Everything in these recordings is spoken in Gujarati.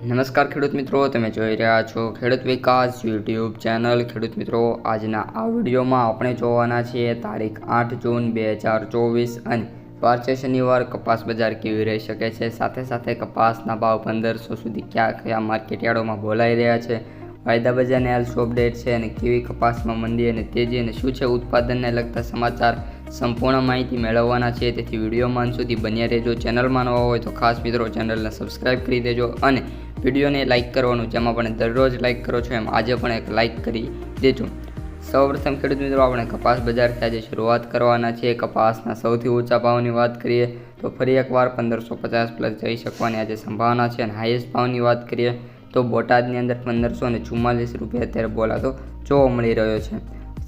નમસ્કાર ખેડૂત મિત્રો, તમે જોઈ રહ્યા છો ખેડૂત વિકાસ યુટ્યુબ ચેનલ. ખેડૂત મિત્રો, આજના આ વિડીયોમાં આપણે જોવાના છીએ તારીખ આઠ જૂન બે હજાર ચોવીસ અને વારચે શનિવાર, કપાસ બજાર કેવી રહી શકે છે? સાથે સાથે કપાસના ભાવ પંદરસો સુધી કયા કયા માર્કેટયાર્ડોમાં બોલાઈ રહ્યા છે? વાયદા બજારની હાલ શું અપડેટ છે અને કેવી કપાસમાં મંદી અને તેજી અને શું છે ઉત્પાદનને લગતા સમાચાર સંપૂર્ણ માહિતી મેળવવાના છે. તેથી વિડીયોમાં સુધી બન્યા રહેજો. ચેનલમાં નવા હોય તો ખાસ મિત્રો ચેનલને સબસ્ક્રાઇબ કરી દેજો અને વિડીયોને લાઇક કરવાનું જેમાં પણ દરરોજ લાઇક કરો છો એમ આજે પણ એક લાઇક કરી દેજો. સૌપ્રથમ ખેડૂત મિત્રો, આપણે કપાસ બજારથી આજે શરૂઆત કરવાના છીએ. કપાસના સૌથી ઊંચા ભાવની વાત કરીએ તો ફરી એકવાર પંદરસો પચાસ પ્લસ જઈ શકવાની આજે સંભાવના છે અને હાઈએસ્ટ ભાવની વાત કરીએ તો બોટાદની અંદર પંદરસો અને ચુમ્માલીસ રૂપિયા અત્યારે બોલાતો જોવા મળી રહ્યો છે.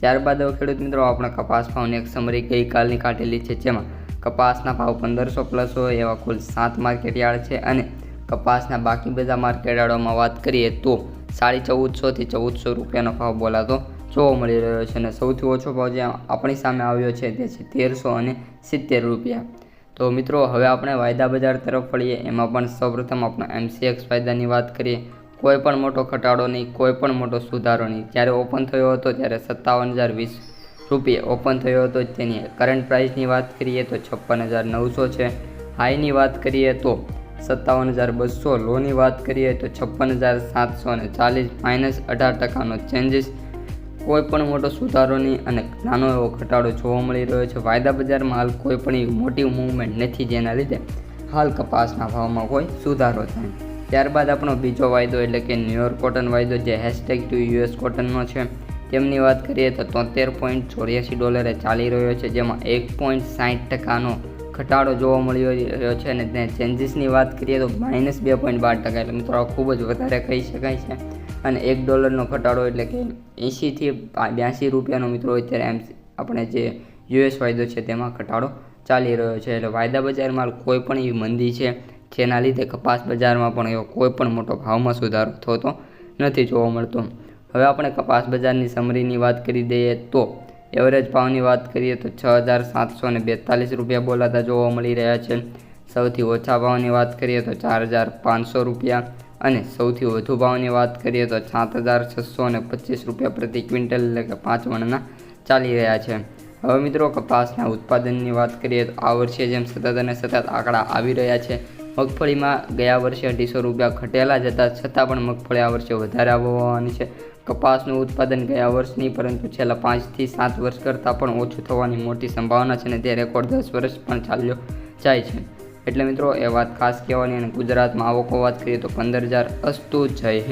ત્યારબાદ હવે ખેડૂત મિત્રો, આપણે કપાસ ભાવની એક સમરી ગઈકાલની કાઢેલી છે, જેમાં કપાસના ભાવ પંદરસો પ્લસ હોય એવા કુલ સાત માર્કેટયાર્ડ છે અને કપાસના બાકી બધા માર્કેટયાર્ડોમાં વાત કરીએ તો સાડી ચૌદસોથી ચૌદસો રૂપિયાનો ભાવ બોલાતો જોવા મળી રહ્યો છે અને સૌથી ઓછો ભાવ જે આપણી સામે આવ્યો છે તે છે તેરસો અને સિત્તેર રૂપિયા. તો મિત્રો, હવે આપણે વાયદા બજાર તરફ વળીએ. એમાં પણ સૌપ્રથમ આપણે એમસીએક્સ ફાયદાની વાત કરીએ. કોઈ પણ મોટો ઘટાડો નહીં, કોઈ પણ મોટો સુધારો નહીં. જ્યારે ઓપન થયો હતો ત્યારે સત્તાવન હજાર વીસ રૂપિયા ઓપન થયો હતો તેની. કરંટ પ્રાઇસની વાત કરીએ તો છપ્પન હજાર નવસો છે. હાઈની વાત કરીએ તો સત્તાવન હજાર બસો. લોની વાત કરીએ તો છપ્પન હજાર સાતસો અને ચાલીસ માઇનસ અઢાર ટકાનો ચેન્જીસ. કોઈ પણ મોટો સુધારો નહીં અને નાનો એવો ઘટાડો જોવા મળી રહ્યો છે. વાયદા બજારમાં હાલ કોઈ પણ એવી મોટી મૂવમેન્ટ નથી જેના લીધે હાલ કપાસના ભાવમાં કોઈ સુધારો થાય ત્યારબાદ આપણો બીજો વાયદો એટલે કે ન્યુયોર્ક કોટન વાયદો જે હેશટેગ ટુ યુએસ કોટનનો છે, તેમની વાત કરીએ તો તોતેર પોઈન્ટ ચોર્યાસી ડોલરે ચાલી રહ્યો છે, જેમાં એક પોઈન્ટ સાઠ ટકાનો ઘટાડો જોવા મળી રહ્યો છે અને ત્યાં ચેન્જીસની વાત કરીએ તો માઇનસ બે પોઈન્ટ બાર ટકા, એટલે મિત્રો ખૂબ જ વધારે કહી શકાય છે. અને એક ડોલરનો ઘટાડો એટલે કે એંશીથી બ્યાસી રૂપિયાનો મિત્રો અત્યારે એમ આપણે જે યુએસ વાયદો છે તેમાં ઘટાડો ચાલી રહ્યો છે. એટલે વાયદા બજારમાં કોઈ પણ એવી મંદી છે જેના લીધે કપાસ બજારમાં પણ એવો કોઈ પણ મોટો ભાવમાં સુધારો થતો નથી જોવા મળતો. હવે આપણે કપાસ બજારની સમરીની વાત કરી દઈએ તો એવરેજ ભાવની વાત કરીએ તો છ હજાર સાતસો ને બેતાલીસ રૂપિયા બોલાતા જોવા મળી રહ્યા છે. સૌથી ઓછા ભાવની વાત કરીએ તો ચાર હજાર પાંચસો રૂપિયા. અને સૌથી વધુ ભાવની વાત કરીએ તો સાત હજાર છસો અને પચીસ રૂપિયા પ્રતિ ક્વિન્ટલ એટલે કે પાંચ મણના ચાલી રહ્યા છે. હવે મિત્રો કપાસના ઉત્પાદનની વાત કરીએ તો આ વર્ષે જેમ સતત અને સતત આંકડા આવી રહ્યા છે, મગફળીમાં ગયા વર્ષે અઢીસો રૂપિયા ઘટેલા જતા છતાં પણ મગફળી આ વર્ષે વધારે આવવાની છે. કપાસનું ઉત્પાદન ગયા વર્ષની, પરંતુ છેલ્લા પાંચથી સાત વર્ષ કરતાં પણ ઓછું થવાની મોટી સંભાવના છે અને તે રેકોર્ડ દસ વર્ષ પણ ચાલ્યો જાય છે. એટલે મિત્રો, એ વાત ખાસ કહેવાની અને ગુજરાતમાં આવકો વાત કરીએ તો પંદર હજાર અસ્તુ જય